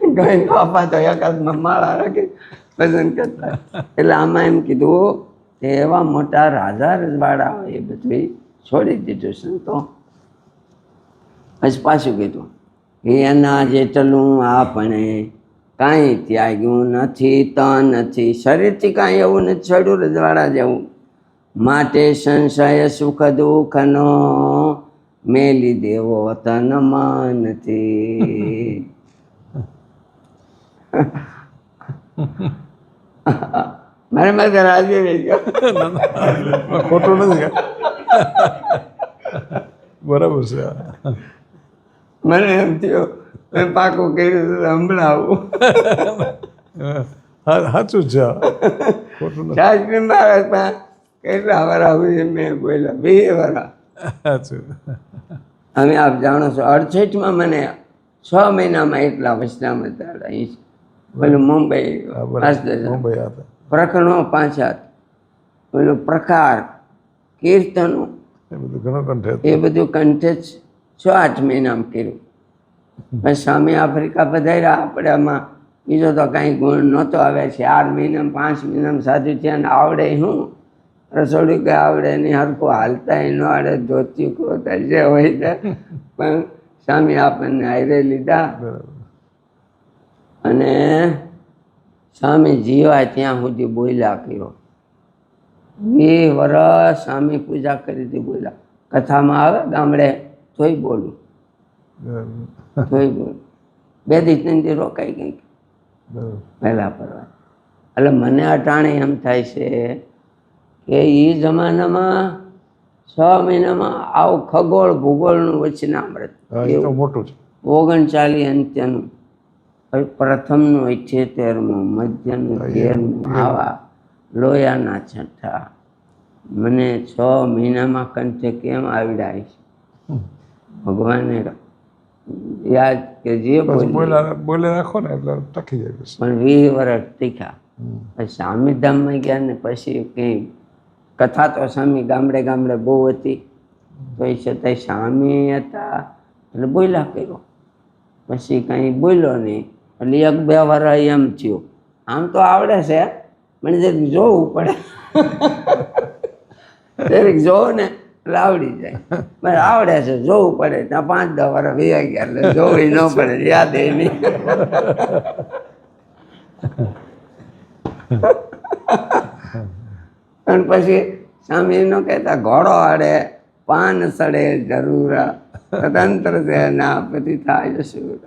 ગઈ બાપા તો એકાદમાં માળા રાખી, ભજન કરતા. એટલે આમાં એમ કીધું કે એવા મોટા રાજા રજવાડા એ બધું છોડી દીધું સંતો પછી પાછું કીધું કે એના જેટલું આપણે કાંઈ ત્યાગ્યું નથી, તો નથી, શરીરથી કાંઈ એવું નથી છોડ્યું રજવાડા જેવું. માટે સંશય સુખ દુઃખનો મેલી દેવો વતન નથી મારે મારે રાજી રહી ગયો. ખોટું નથી બરાબર છે. મને એમ થયું મેં પાકું કર્યું આવું સાચું છે. ખોટું શાસ્ત્રી મહારાજમાં કેટલા વાર આવ્યું મેં બોલ્યા બે વરા અમે આપ જાણો છો અડસઠમાં મને છ મહિનામાં એટલા વસનામ હતા અહીં. પેલું મુંબઈ હા, મુંબઈ પ્રકરણો પાછા. પેલું પ્રકાર કીર્તનો. એ બધું ઘણો કંઠે એ બધું કંઠે છ આઠ મહિનામાં કર્યું. પછી સામે આફ્રિકા પધાર્યા. આપણે આમાં બીજો તો કાંઈ ગુણ નહોતો. આવે છે. ચાર મહિનામાં પાંચ મહિનામાં સાધુ થયા ને આવડે શું? રસોડું કે આવડે નહીં હરખું હાલતા ન આવડે ધોતી કોતા જે હોય તે. પણ સ્વામી આપણને હારે લીધા. અને સ્વામી જીવા ત્યાં સુધી બોલ્યા કર્યો. વીસ વર્ષ સ્વામી પૂજા કરી હતી બોલ્યા. કથામાં આવે ગામડે? તોય બોલું. થોઈ બોલું. બે દિવસ ત્રણ રોકાઈ ગઈ. પહેલાં પહેલા પરવા. એટલે મને અટાણે એમ થાય છે કે એ જમાનામાં છ મહિનામાં આવું ખગોળ ભૂગોળનું વચનામૃત. મોટું છે. ઓગણચાલીસ અંત્યનું પ્રથમનું અઠ્યોતેરમું મધ્યનું તેરમું આવા લોયાના છઠ્ઠા. મને છ મહિનામાં કંઠે કેમ આવડાય છે? ભગવાને યાદ કે જે બોલે રાખો ને એટલે ટકી જાય પણ વીસ વર્ષ ટીકા. પછી સ્વામીધામમાં ગયા ને પછી કંઈ કથા તો સ્વામી ગામડે ગામડે બહુ હતી. તો એ છતાંય સ્વામી હતા. એટલે બોલ્યા કર્યો. પછી કંઈ બોલ્યો નહીં. એટલે એક બે વાર એમ થયું. આમ તો આવડે છે મને જરીક જોવું પડે. જરીક જોવું ને એટલે આવડી જાય. મને આવડે છે, જોવું પડે. ત્યાં પાંચ દસ વાર વીઆઈ ગયા એટલે જોવી ન પડે, યાદ એ નહીં. અને પછી સ્વામી નો કહેતા, ઘોડો આડે પાન સડે જરૂર. સ્વતંત્ર છે ના પછી થાય જશું